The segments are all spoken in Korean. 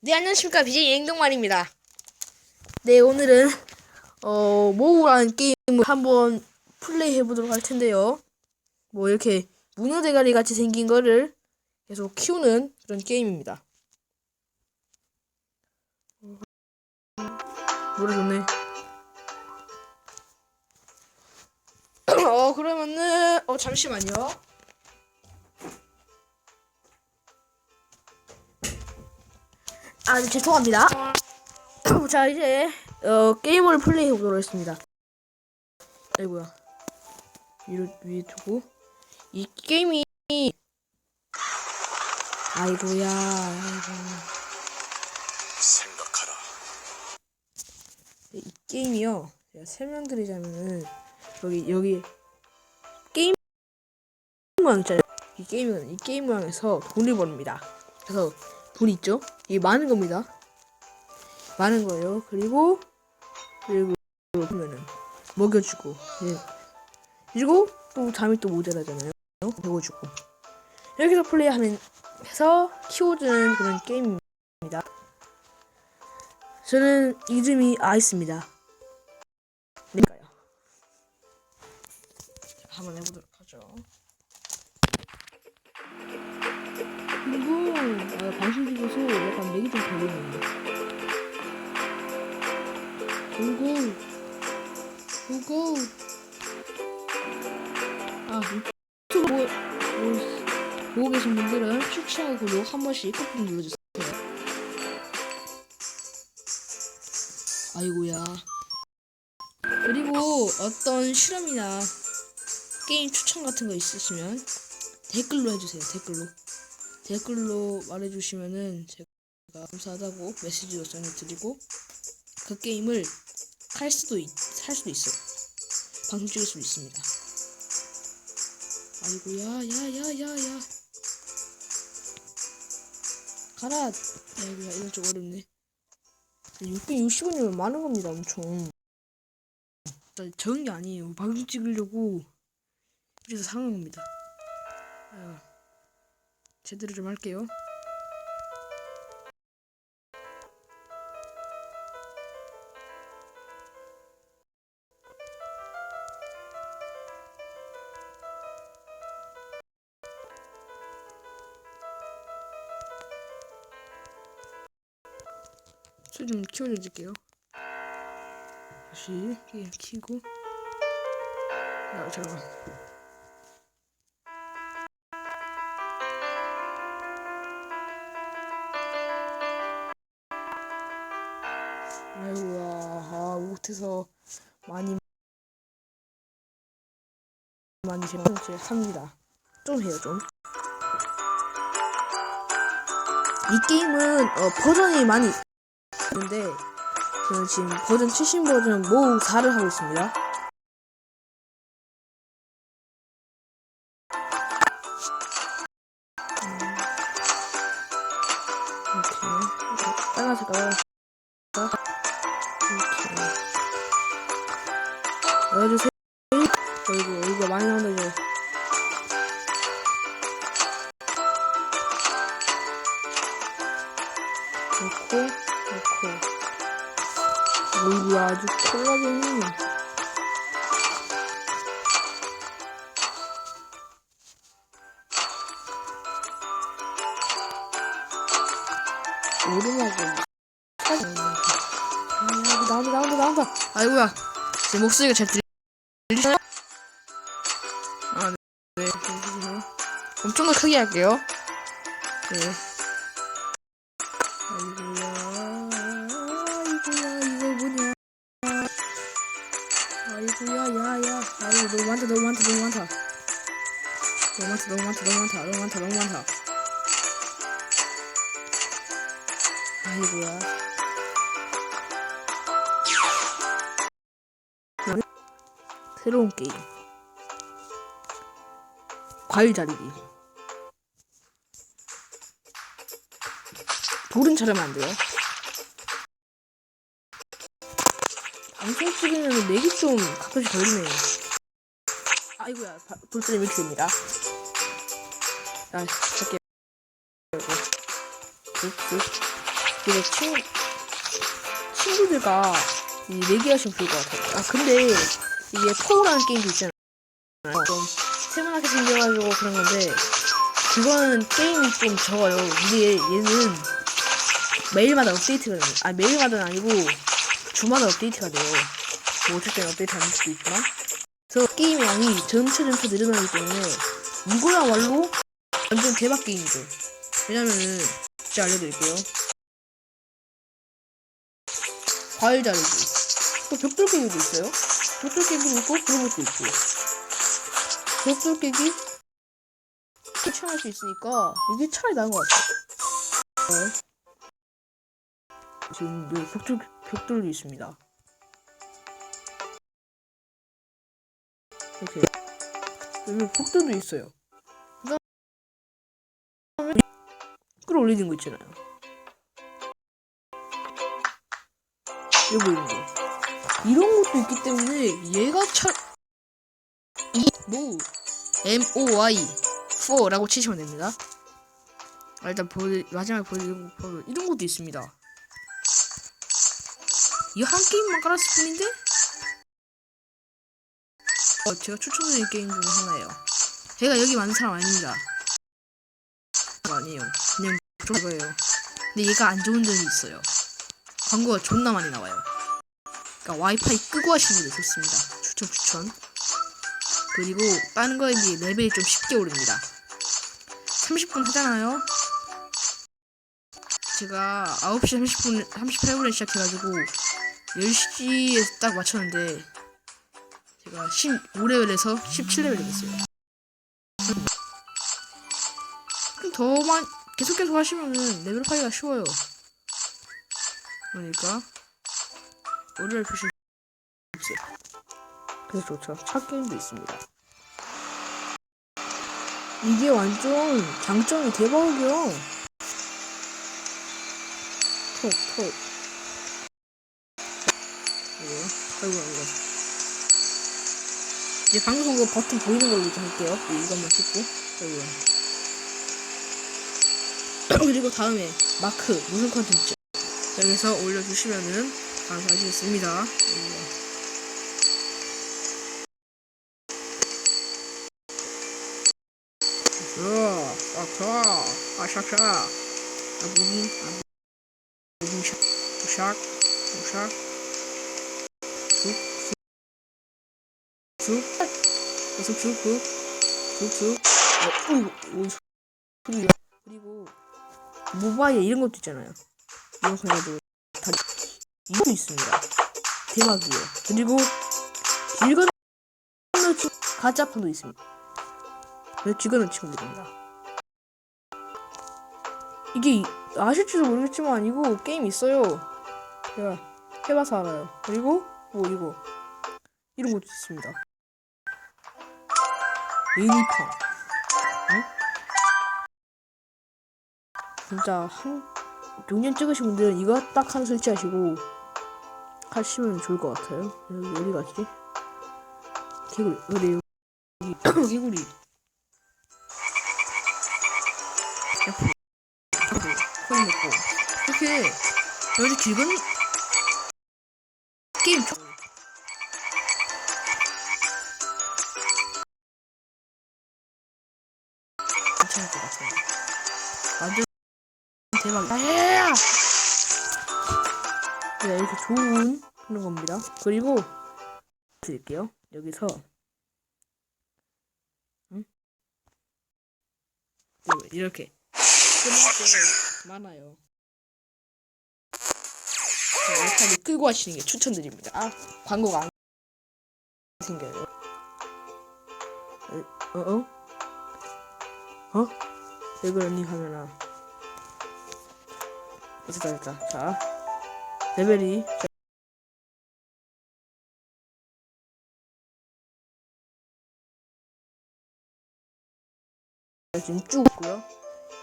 네 안녕하십니까 BJ 행동만입니다. 네 오늘은 어 모우라는 게임을 한번 플레이 해 보도록 할 텐데요. 뭐 이렇게 문어 대가리 같이 생긴 거를 계속 키우는 그런 게임입니다. 노래 좋네. 어 그러면은 어 잠시만요. 아, 네, 죄송합니다. 자, 이제 어, 게임을 플레이해 보도록 하겠습니다. 아이고야. 위로 위에 두고 이 게임이 아이고야. 아이고. 이 게임이요. 제가 설명드리자면은 여기 여기 게임 모양 있잖아요. 이 게임은 이 게임 모양에서 돈을 벌입니다. 그래서 돈 있죠? 이게 많은 겁니다. 많은 거예요. 그리고 그리고 보면은 먹여주고 예. 그리고 또 잠이 또 모자라잖아요. 배워주고 이렇게 해서 플레이하는 해서 키워주는 그런 게임입니다. 저는 이름이 아이스입니다. 그러니까요. 자, 한번 해보도록 하죠. 그리고 어, 방송국에서 약간 맥이 좀 걸리네요. 오고 오고 아 유튜브 보, 보, 보고 계신 분들은 추천하고 구독 한 번씩 꾹꾹 눌러주세요. 아이고야. 그리고 어떤 실험이나 게임 추천 같은 거 있으시면 댓글로 해주세요. 댓글로. 댓글로 말해주시면은 제가 감사하다고 메시지로 전해드리고 그 게임을 할 수도 있, 살 수도 있어요. 방송 찍을 수도 있습니다. 아이고야, 야, 야, 야, 야. 가라. 아이고야, 이건 좀 어렵네. 660원이면 많은 겁니다, 엄청. 나 적은 게 아니에요. 방송 찍으려고 그래서 사는 겁니다. 아유, 제대로 좀 할게요. 술좀 키워줄게요. 다시 게임 키고. 야, 잠깐. 아, 못해서 많이 많이 이제 합니다. 좀 해요, 좀. 이 게임은 어, 버전이 많이 있는데 저는 지금 버전 70 버전 모우 4를 하고 있습니다. 이렇게 빨간색 깔아 넣어주세요. 어이구 이거 많이 나온다 이거. 넣고 넣고. 어이구 아주 콜라겐이 오르막을. 아, 나온다 나온다 나온다. 아이고야 제 목소리가 잘 들리 크게 할게요. 네. 아이고야, 아이고야, 이거 뭐냐. 아이고야, 야, 야. 아이고, 너무 많다, 너무 많다, 너무 많다. 너무 많다, 너무 많다, 너무 많다, 너무 많다, 너무 많다. 아이고야. 새로운 게임. 과일 자르기. 돌은 자르면 안 돼요 방송 찍으면 맥이 좀 가끔씩 걸리네요 아이고야 맥주입니다 자 할게요 쓱쓱 이거 친 친구들과 이 내기하시면 좋을 것 같아요. 아 근데 이게 포우라는 게임도 있잖아요. 좀 세분하게 생겨가지고 그런 건데 그거는 게임이 좀 적어요. 근데 얘는 매일마다 업데이트가 돼요. 아 매일마다는 아니고 주마다 업데이트가 돼요. 뭐 때는 업데이트 안 될 수도 있지만 그래서 게임 양이 점차 점차 늘어나기 때문에 이거야말로 완전 대박 게임이죠. 왜냐면은 제가 알려드릴게요. 과일 자르기. 또 벽돌 깨기도 있어요. 벽돌 깨기도 있고 그런 것도 있고. 벽돌 깨기 추천할 수 있으니까 이게 차라리 나은 것 같아요. 네. 지금 여기 벽돌 벽돌도 있습니다. 이렇게 여기 벽돌도 있어요. 끌어올리는 거 있잖아요. 여기 있는 거. 이런 것도 있기 때문에 얘가 차 이뭐 M O Y 4라고 치시면 됩니다. 아, 일단 보여 마지막에 보여드리는 이런 것도 있습니다. 이 한 게임만 깔았을 뿐인데 어, 제가 추천드릴 게임 중에 하나예요. 제가 여기 많은 사람 아닙니다. 아니에요. 그냥 좋아요. 근데 얘가 안 좋은 점이 있어요. 광고가 존나 많이 나와요. 그러니까 와이파이 끄고 하시는 분들 좋습니다. 추천 추천. 그리고 다른 거에 비해 레벨이 좀 쉽게 오릅니다. 30분 하잖아요. 제가 9시 30분 38분에 시작해가지고 10시에 딱 맞췄는데 제가 15레벨에서 17레벨이 됐어요. 그럼 더만 계속 계속 하시면은 레벨 하기가 쉬워요. 그러니까 오리를 표시 없어요. 그래서 좋죠. 차 게임도 있습니다. 이게 완전 장점이 대박이요. 톡, 톡. 이거, 아이고, 아이고. 이제 방송 그 버튼 보이는 걸로 이제 할게요. 이것만 찍고. 아이고. 그리고 다음에 마크 무슨 컨텐츠 여기서 올려주시면은 감사하시겠습니다. 아이고. 좋아, 아, 좋아, 아. 아, 무기, 아, 무기, 샥, 쑥, 쑥, 쑥, 쑥, 쑥, 쑥, 쑥, 쑥. 어, 오, 오, 소리야. 그리고 모바일 이런 것도 있잖아요. 거 해가지고 다 이것도 있습니다. 대박이에요. 그리고 길 건너 친 가짜판도 있습니다. 길 건너 친구들입니다. 이게 이- 아실지도 모르겠지만 이거 게임 있어요. 제가 해봐서 알아요. 그리고 뭐 이거 이런 것도 있습니다. 애니팡. 응? 진짜 한 용년 찍으신 분들은 이거 딱 하나 설치하시고 하시면 좋을 것 같아요. 여기 어디 갔지? 개구리. 어디 여기 개구리. 이렇게 여기 길건 괜찮을 것 같아요. 완전 대박. 아, 네, 이렇게 좋은 그런 겁니다. 그리고 드릴게요. 여기서 응? 네, 이렇게 많아요. 와이파이 끄고 하시는 게 추천드립니다. 아, 광고가 안 생겨요. 어, 어? 어? 왜 그러니 하면아. 됐다, 됐다. 자, 레벨이. 자, 지금 쭉 있고요.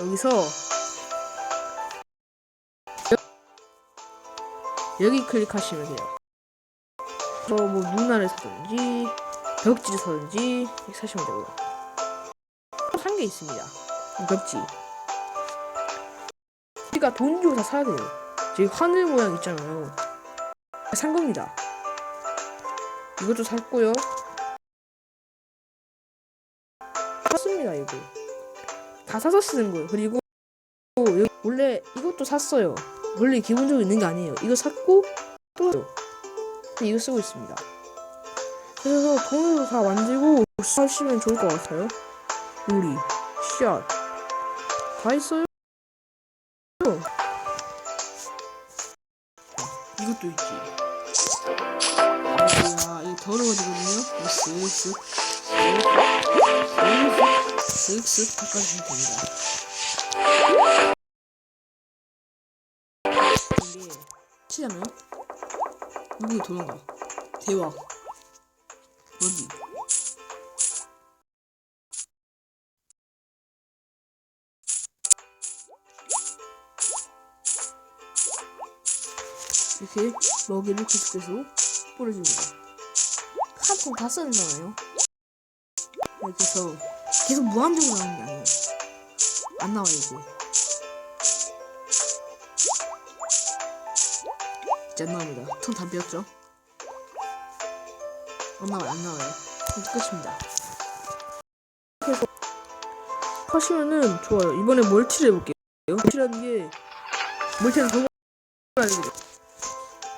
여기서 여기 클릭하시면 돼요. 뭐, 뭐 문화를 사든지 벽지를 사든지 이렇게 사시면 되고요. 산 게 있습니다. 벽지. 우리가 돈 주고 다 사야 돼요. 저기 하늘 모양 있잖아요. 산 겁니다. 이것도 샀고요. 샀습니다 이거. 다 사서 쓰는 거예요. 그리고 원래 이것도 샀어요. 원래 기본적으로 있는 게 아니에요. 이거 샀고 또 이거 쓰고 있습니다. 그래서 돈으로 다 만들고 하시면 좋을 것 같아요. 우리 샷. 다 있어요. 이것도 있지. 아, 이거 더러워지거든요. 쓱쓱 쓱쓱 쓱쓱 닦아주시면 됩니다. 이게 치잖아요. 물이 도나가. 대박. 여기. 이렇게 먹이를 계속해서 뿌려줍니다. 한 통 다 쓰는잖아요. 이렇게 해서 계속 무한정으로 나오는 게 아니에요. 안 나와요, 이제. 이제 안 나옵니다. 통다 비었죠? 안 나와요, 안 나와요. 이제 끝입니다. 그래서 하시면은 좋아요. 이번에 멀티를 해볼게요. 멀티라는 게 멀티는 알려드려요.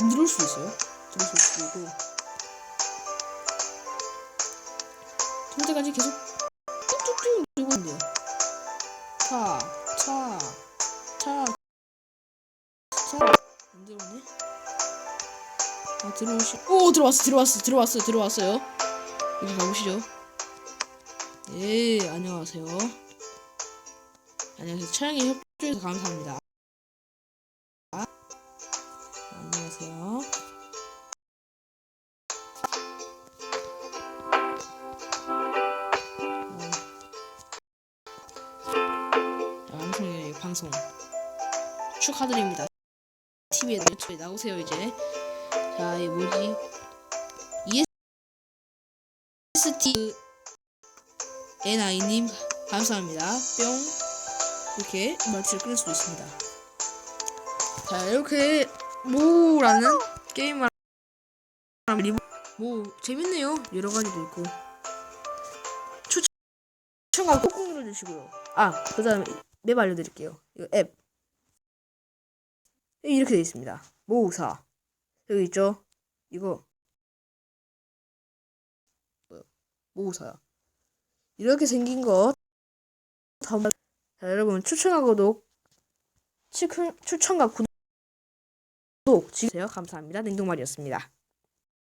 안 들어올 수도 있어요 들어올 수도 있고 현재까지 계속 쭉쭉 들고 있는데요 차, 차, 차, 차. 안 들어오네? 아, 들어오시, 오, 들어왔어, 들어왔어, 들어왔어요, 들어왔어요. 여기 가보시죠. 예, 안녕하세요. 안녕하세요. 촬영에 협조해서 감사합니다. 축하드립니다. TV에 유튜브에 나오세요 이제. 자, 이 뭐지? EST NI님 감사합니다. 뿅 이렇게 멀티를 끊을 수도 있습니다. 자, 이렇게 모라는 게임을 뭐 재밌네요. 여러 가지도 있고. 추천과 꼭 눌러주시고요. 아, 그 다음에 맵 알려드릴게요. 이거 앱. 이렇게 되어 있습니다. 모사. 여기 있죠? 이거. 모사야. 이렇게 생긴 것. 다음, 자, 여러분, 추천과 구독. 추천, 추천과 구독. 지금 감사합니다. 냉동말이었습니다.